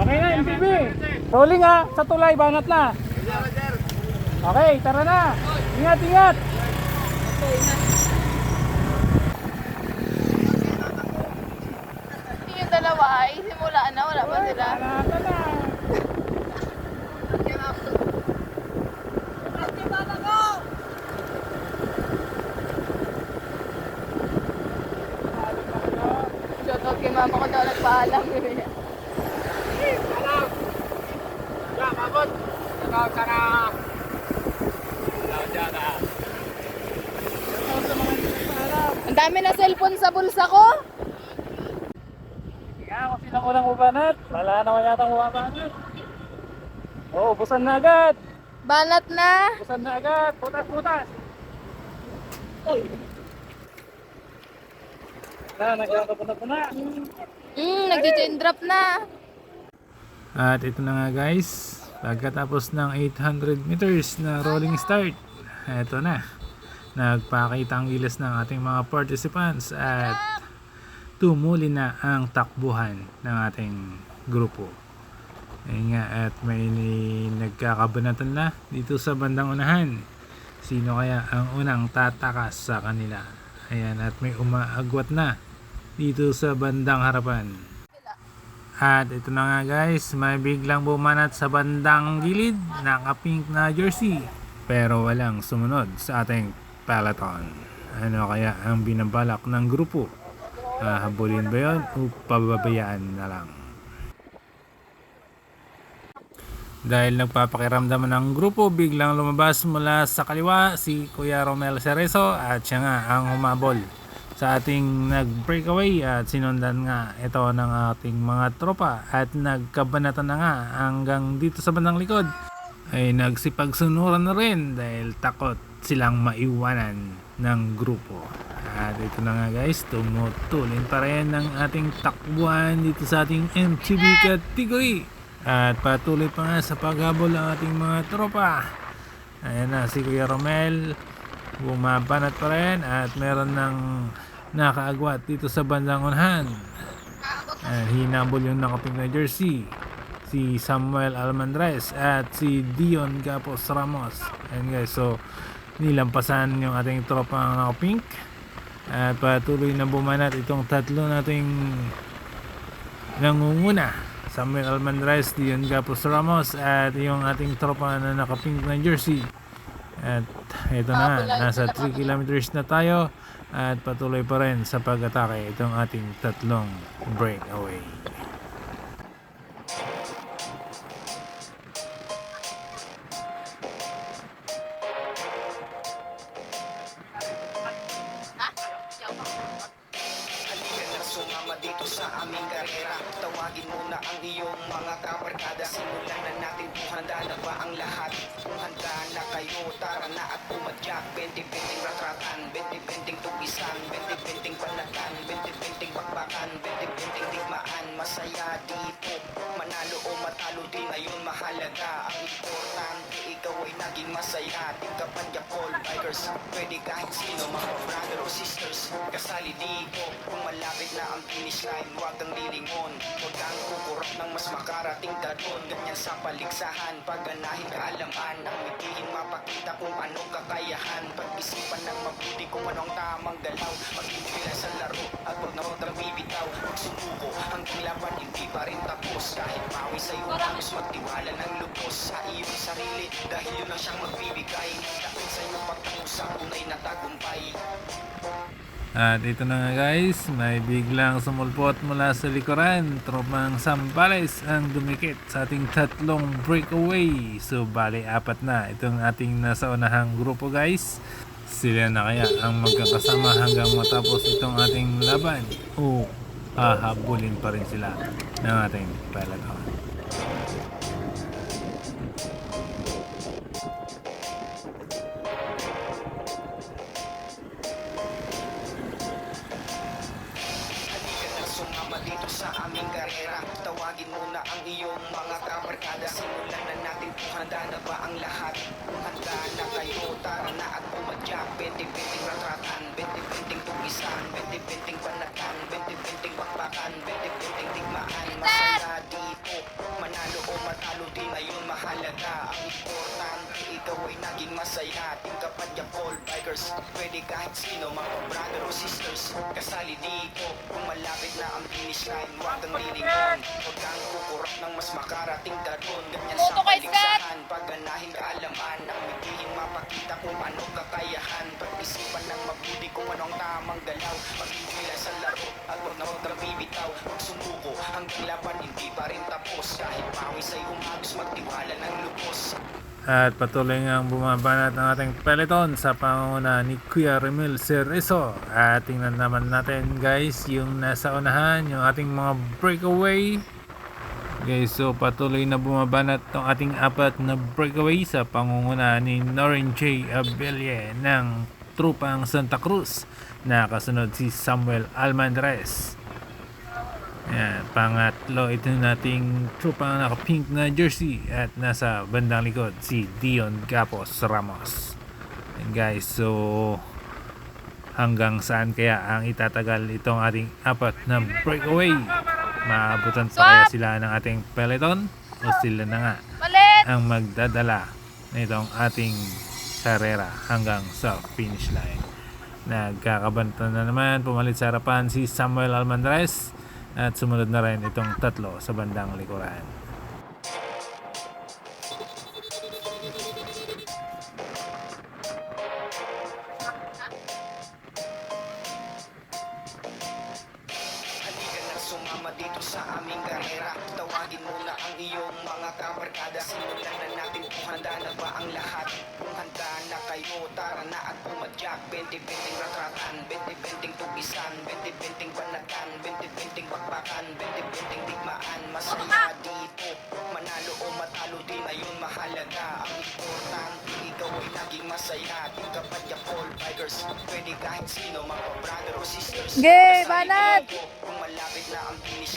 Okay na, MPB. Rolling ha, sa tulay, banat na. Okay, tara na. Ingat, ingat. Yung dalawa ay simula na, wala pa sila. Banata na. Shoutout kay mama ko daw nagpaalam. Ang dami na cellphone sa bulsa ko. Kaya ako silang unang ubanat. Wala naman yata ang ubanat. Oo, busan na agad. Banat na. Busan na agad. Putas, putas. Uy. Na, nagkakapuna po na. Hmm, nag-chain drop na. At ito na nga guys, pagkatapos ng 800 meters na rolling start, ito na. Nagpakita ang gilas ng ating mga participants at tumuli na ang takbuhan ng ating grupo. Ayun nga at may nagkakabanatan na dito sa bandang unahan. Sino kaya ang unang tatakas sa kanila? Ayan at may umaagwat na dito sa bandang harapan. At ito na nga guys, may biglang bumanat sa bandang gilid, naka-pink na jersey. Pero walang sumunod sa ating peloton. Ano kaya ang binabalak ng grupo? Hahabulin ba yun o pababayaan na lang? Dahil nagpapakiramdaman ng grupo, biglang lumabas mula sa kaliwa si Kuya Romel Cerezo at siya nga ang humabol sa ating nag-breakaway at sinundan nga ito ng ating mga tropa at nagkabanatan na nga hanggang dito sa bandang likod ay nagsipagsunuran na rin dahil takot silang maiwanan ng grupo. At ito na nga guys, tumutulin pa rin ng ating takbuhan dito sa ating MTB category. At patuloy pa nga sa paghabol ang ating mga tropa. Ayan na si Kuya Romel, bumabanat pa rin at meron ng nakaagwat dito sa bandang unahan. Ayan, hinabol yung nakapink na jersey si Samuel Almandres at si Dion Gapos Ramos. Ayan guys, so nilampasan yung ating tropa ng nakapink at patuloy na bumanat itong tatlo nating nangunguna. Samuel Almandres, Dion Gapos Ramos at yung ating tropa na nakapink na jersey. At ito na, nasa 3 kilometers na tayo at patuloy pa rin sa pag-atake itong ating tatlong breakaway. dito sa aming karera Tawagin mo na ang iyong mga kabarkada. Simulan na natin kung handa na ba ang lahat. Kung handa na kayo, tara na at pumadyak 2020 naging masaya Team Kapanya Call Bikers Pwede kahit sino, mga brother o sisters. Kasali dito, kung malapit na ang finish line Huwag kang lilingon, huwag kang kukurap ng mas makarating ka doon. Ganyan sa paligsahan, pagganahin kaalaman Ang mitihin mapakita kung anong kakayahan. Pag-isipan ng mabuti kung anong tamang galaw. Mag-impila sa laro at huwag na huwag kang bibitaw. Magsumuko, hanggang laban hindi pa rin tapos. Kahit pawi sa'yo, halos magtiwala ng lubos. Sa iyong sarili, dahil yun ang siyang magbibigay Dahil sa'yo pagtangusang tunay na tagumpay At ito na nga guys, may biglang sumulpot mula sa likuran. Tropang Sambales ang dumikit sa ating tatlong breakaway. So bali apat na itong ating nasa unahang grupo guys. Sila na kaya ang magkakasama hanggang matapos itong ating laban. O hahabulin pa rin sila ng ating peloton. Iyong mga kabarkada Simulan na natin kung handa na ba ang lahat. Handa na kayo, tara na at pumadyak Benti-benting ratratan, benti-benting tugisan Benti-benting panatan, benti-benting bakbakan Benti-benting digmaan, masaya dito matalo din ayun mahalaga ikaw ay naging masaya Ating kapadya call bikers. Pwede kahit sino mga brother o sisters Kasali dito. Kung malapit na ang finish line Huwag kang lilingon Huwag kang kukurap ng mas makarating ka doon. Ganyan sa paligsahan Pagganahin kaalaman Ang mitihin mapakita kung ano kakayahan. Pag-isipan ng mabuti kung anong tamang galaw. Pag-ibila sa laro at huwag na huwag kang bibitaw. Huwag sumuko hanggang laban hindi pa rin tapos. Kahit pawis ay umagos magtiwala ng lubos At patuloy nga ang bumabanat ng ating peloton sa pangunguna ni Kuya Remil Cerezo. At tingnan naman natin guys yung nasa unahan, yung ating mga breakaway. Guys, so patuloy na bumabanat tong ating apat na breakaway sa pangunguna ni Norin J. Abelye ng Trupang Santa Cruz. Nakasunod si Samuel Almandres. Yan, pangatlo ito nating trupang naka-pink na jersey at nasa bandang likod si Dion Gapos Ramos. And guys, so hanggang saan kaya ang itatagal itong ating apat na breakaway? Maabutan pa kaya sila ng ating peloton o sila na nga ang magdadala nitong ating karera hanggang sa finish line. Nagkakabanta na naman, pumalit sa harapan si Samuel Almandres at sumunod na rin itong tatlo sa bandang likuran. Sumama dito sa aming karera. Tawagin mo na ang iyong mga kabarkada. Simulan na natin kung handa na ba ang lahat? Kung handa na kayo, tara na at pumadyak 20-20 ratratan, 20-20 tugisan 20-20 banatan, 20-20 bakbakan. 20-20 digmaan, masaya dito. Manalo o matalo din ayun mahalaga. Ang importante, ikaw ay naging masaya. Ating kapadya call bikers Pwede kahit sino, mga brother o sisters. Gay, banat! na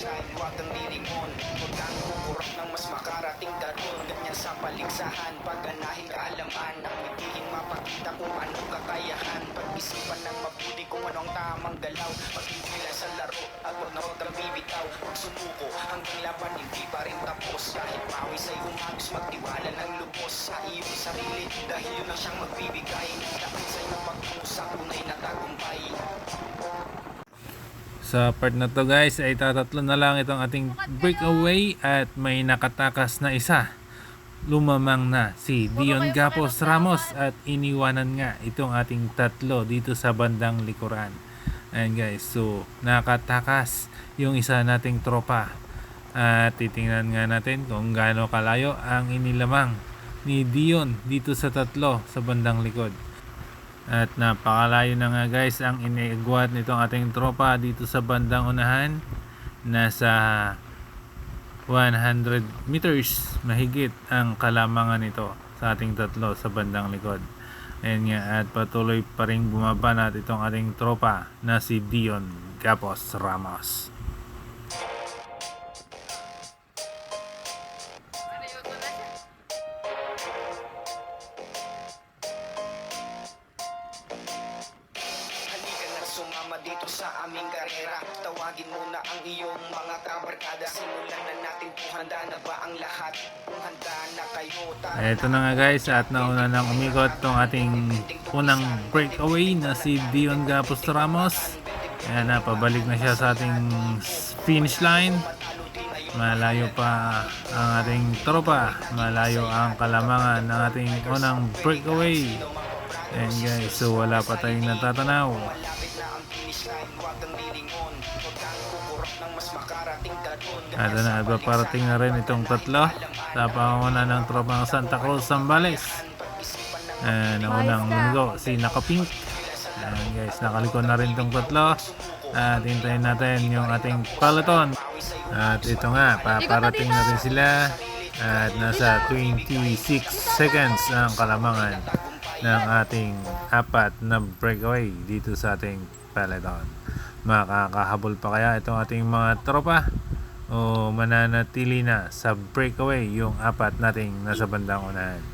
ang finish line, huwag kang kukurap ng mas makarating ka doon. Ganyan sa paligsahan, pagganahin kaalaman Ang mitihin mapakita kung ano kakayahan. Pag-isipan ng mabuti kung anong tamang galaw. Pag-ibila sa laro at huwag na huwag kang bibitaw. Huwag sumuko hanggang laban hindi pa rin tapos. Kahit pawis ay umagos magtiwala ng lubos. Sa iyong sarili dahil yun ang siyang magbibigay. Dahil sa iyong pag-usap tunay na tagumpay Sa part na to guys ay tatatlo na lang itong ating breakaway at may nakatakas na isa. Lumamang na si Dion Gapos Ramos at iniwanan nga itong ating tatlo dito sa bandang likuran. Ayan guys, so nakatakas yung isa nating tropa. At titingnan nga natin kung gaano kalayo ang inilamang ni Dion dito sa tatlo sa bandang likod. At napakalayo na nga guys ang iniigwat nitong ating tropa dito sa bandang unahan. Nasa 100 meters mahigit ang kalamangan nito sa ating tatlo sa bandang likod. Ayan nga at patuloy pa rin bumabanat itong ating tropa na si Dion Gapos Ramos. Ito na nga guys at nauna nang umikot tong ating unang breakaway na si Dion Gapos Ramos. Ayan na, pabalik na siya sa ating finish line. Malayo pa ang ating tropa. Malayo ang kalamangan ng ating unang breakaway. And guys, so wala pa tayong natatanaw. Malapit na paparating na rin itong tatlo sa panguna ng tropang Santa Cruz Zambales. Uh, naunang mundo si Nakapink. Ayan guys, nakaliko na rin itong tatlo. At hintayin natin yung ating peloton. At ito nga, paparating na rin sila. At nasa 26 seconds ang kalamangan ng ating apat na breakaway dito sa ating peloton. Makakahabol pa kaya itong ating mga tropa? O mananatili na sa breakaway yung apat nating nasa bandang unahan?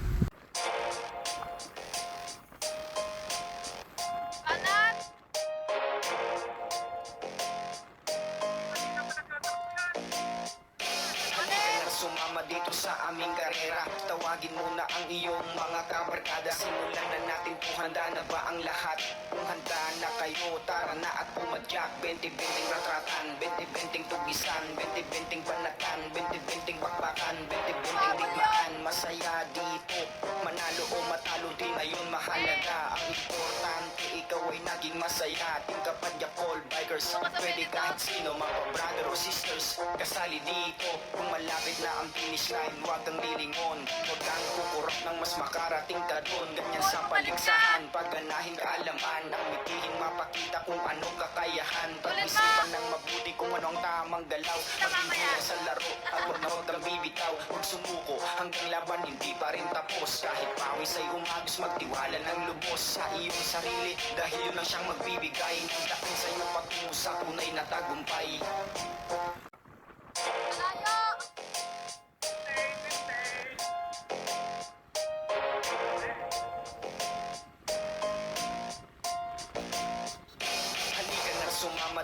Dito sa aming karera. Tawagin mo na ang iyong mga kabarkada. Simulan na natin kung handa na ba ang lahat. Kung handa na kayo, tara na at pumadyak. 20-20 ratratan, 20-20 tugisan 20-20 banatan, 20-20 bakbakan 20-20 digmaan, masaya dito Manalo o matalo din ayun mahalaga. Ang importante ikaw ay naging masaya. Team Kapadya Call Bikers. Pwede kahit sino mga brother o sisters Kasali dito. Kung malapit na ang finish Huwag kang lilingon. Huwag kang kukurap ng mas makarating ka doon. Ganyan sa paligsahan Pagganahin kaalaman Ang mitihin mapakita kung anong kakayahan. Pag-isipan ng mabuti kung anong tamang galaw. Maging sa laro At huwag na huwag kang bibitaw. Huwag sumuko Hanggang laban hindi pa rin tapos. Kahit pawis ay umagos Magtiwala ng lubos sa iyong sarili. Dahil yun ang siyang magbibigay Ng dating sa iyong patungo sa tunay na tagumpay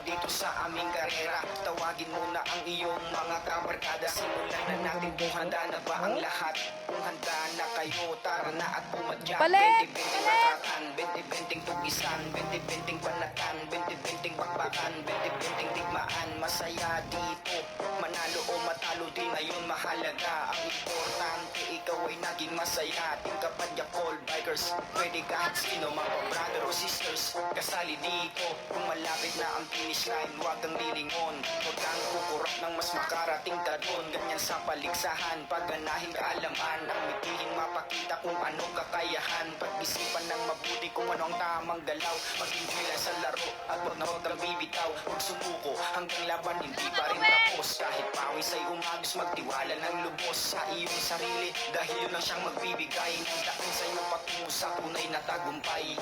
dito sa aming karera. Tawagin mo na ang iyong mga kabarkada. Simulan na natin kung handa na ba ang lahat. Kung handa na kayo, tara na at pumadyak Palit! 20-20 ratratan, 20-20 tugisan. 20-20 banatan, 20-20 bakbakan. 20-20 digmaan, masaya dito. Manalo o matalo din ayun mahalaga. Ang importante ikaw ay naging masaya. Team Kapadya Call Bikers. Pwede kahit sino mga brother o sisters Kasali dito. Kung malapit na ang finish line Huwag kang lilingon. Huwag kang kukurap ng mas makarating ka Ganyan sa paligsahan Pagganahin kaalaman Ang mitihin mapakita kung anong kakayahan. Pag-isipan ng mabuti kung anong tamang galaw. Mag-enjoy lang sa laro At huwag na huwag kang bibitaw. Huwag sumuko Hanggang laban hindi pa rin tapos. Kahit pawis ay umagos Magtiwala ng lubos. Sa iyong sarili Dahil yun ang siyang magbibigay. Ng dating sa iyong patungo sa tunay na tagumpay.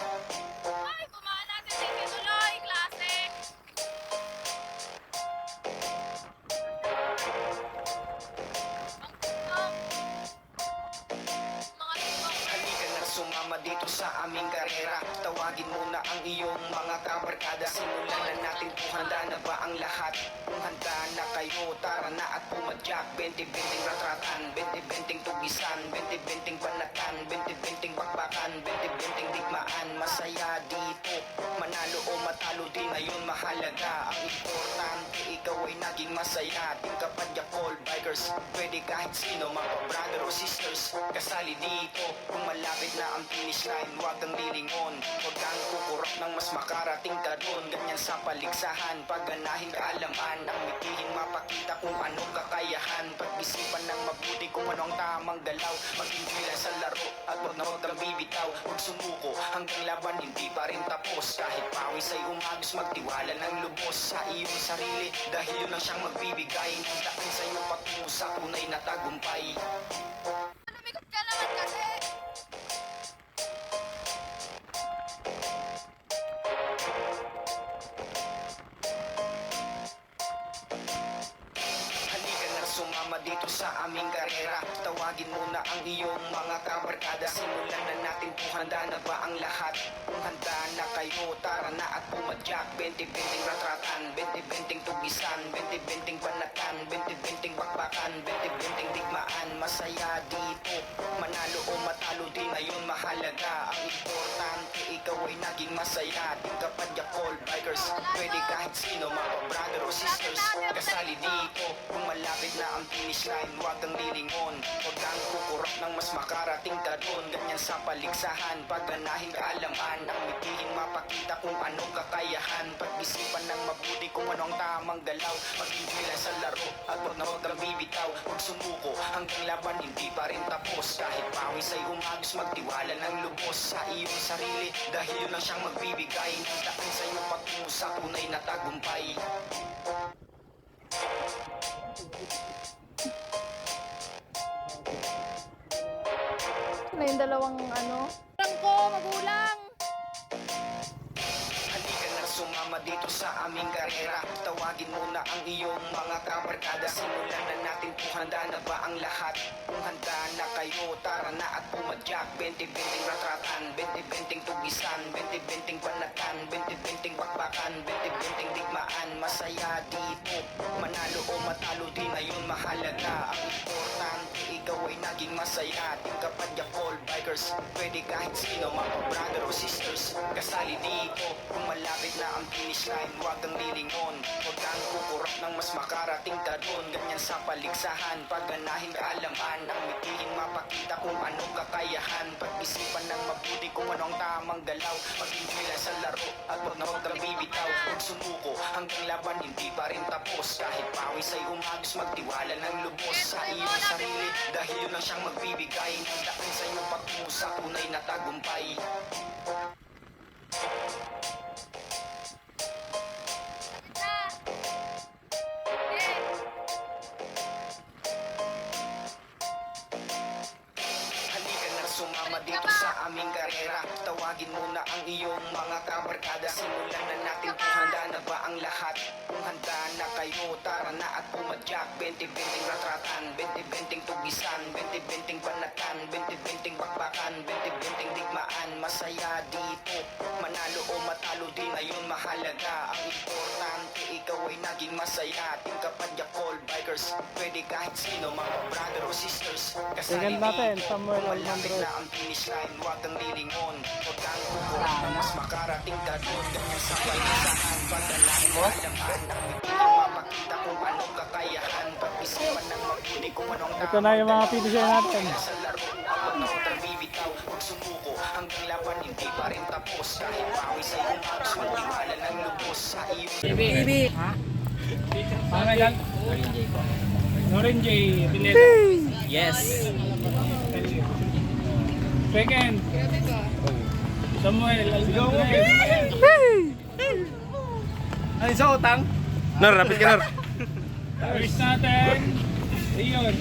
Ay, kumain natin Tuloy, dito sa aming karera. Tawagin mo na ang iyong mga kabarkada. Simulan na natin kung handa na ba ang lahat. Kung handa na kayo, tara na at pumadyak 20-20 ratratan, 20-20 tugisan 20-20 banatan, 20-20 bakbakan 20-20 digmaan, masaya dito Manalo o matalo din ayun mahalaga. Ang importante ikaw ay naging masaya. Team Kapadya Call Bikers Pwede kahit sino mga brother o sisters. Kasali dito Kung malapit na ang finish line Huwag kang lilingon. Huwag kang kukurap ng mas makarating ka doon. Ganyan sa paligsahan Pagganahin kaalaman Ang mitihin mapakita kung anong kakayahan. Pag-isipan ng mabuti kung anong tamang galaw. Mag-enjoy lang sa laro At huwag na huwag kang bibitaw. Huwag sumuko Hanggang laban hindi pa rin tapos. Kahit pawis ay umagos Magtiwala ng lubos. Sa iyong sarili Dahil yun ang siyang magbibigay. Ng dating sa iyong patungo sa tunay na tagumpay. Lumikot ka naman sa aming karera. Tawagin mo na ang iyong mga kabarkada. Simulan na natin kung handa na ba ang lahat. Kung handa na kayo, tara na at pumadyak 20-20 ratratan, 20-20 tugisan 20-20 banatan, 20-20 bakbakan 20-20 digmaan, masaya dito Manalo o matalo din ayun mahalaga Ang importante ikaw ay naging masaya Team Kapadya Call Bikers Pwede kahit sino mga brother o sisters. Kasali dito Kung malapit na ang finish line Huwag kang lilingon. Huwag kang kukurap ng mas makarating ka doon. Ganyan sa paligsahan Pagganahin kaalaman Ang mitihin mapakita kung anong kakayahan. Pag-isipan ng mabuti kung anong tamang galaw. Mag-enjoy sa laro At huwag na huwag kang bibitaw. Huwag sumuko Hanggang laban hindi pa rin tapos. Kahit pawis ay umagos Magtiwala ng lubos. Sa iyong sarili Dahil yun ang siyang magbibigay Ng dating sa iyong patungo sa tunay na tagumpay Na yung dalawang ano. Magulang ko, magulang. Sa aming karera. Tawagin mo na ang iyong mga kabarkada. Simulan na natin kung handa na ba ang lahat. Kung handa na kayo, tara na at pumadyak 20-20 ratratan, 20-20 tugisan. 20-20 banatan, 20-20 bakbakan. 20-20 digmaan, masaya dito. Manalo o matalo din ayun mahalaga. Ang importante ikaw ay naging masaya Ating kapadya call bikers Pwede kahit sino, mga brother o sisters. Kasali dito, kung malapit na ang finish line Huwag kang lilingon, huwag kang kukurap ng mas makarating ka dun Ganyan sa paligsahan, pagganahin kaalaman Ang mitihin mapakita kung anong kakayahan. Pag-isipan ng mabuti kung anong tamang galaw. Mag-enjoy lang sa laro at huwag na huwag kang bibitaw. Huwag sumuko hanggang laban hindi pa rin tapos. Kahit pawis ay umagos magtiwala ng lubos. Sa iyong sarili dahil yun lang siyang magbibigay Ng daan sa iyong patungo sa tunay na tagumpay ba ang lahat? Kung handa na kayo, tara na at pumadyak 20-20 ratratan, 20-20 tugisan 20-20 banatan, 20-20 bakbakan 20-20 digmaan, masaya dito Manalo o matalo din ayun mahalaga. Ang importante ikaw ay naging masaya. Ating kapadya call bikers. Pwede kahit sino, mga brother o sisters. Kasali natin, dito, malapit na ang finish line, huwag kang lilingon. Huwag kang kukurap na mas makarating ka doon. Ganyan sa palisahan, pagdalain mo alaman Ang hindi mapakita kung anong kakayahan. Pag-isipan ng mabuti kung anong Ito na yung mga finisher natin. sa laro hanggang laban hindi pa rin tapos Kahit pawis ay umagos Magtiwala ng lubos Sa iyong Pangalan? Loren J. Pineda. Yes. Second. Samuel Alcantara. Ano sa utang? Nor, rapid ka Nor. First natin. Leon.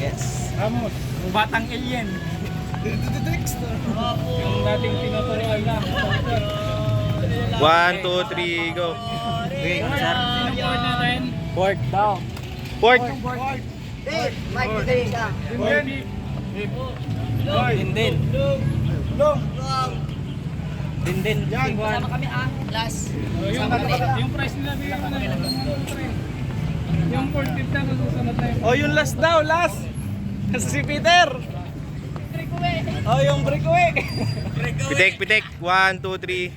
Yes. Ramos. Batang alien. Yung dating tinuturuan na. One, two, three, go. Okay, sir. Support natin. Fourth down. Port. Forty. Din din. Din din. Sama kami ah. Last. Yung, price nila bigyan mo na yun. Yung 450 na susunod na yun. Oh, yung last daw, last. Si Peter. Oh, yung breakaway. Pitik, pitik. One, two, three.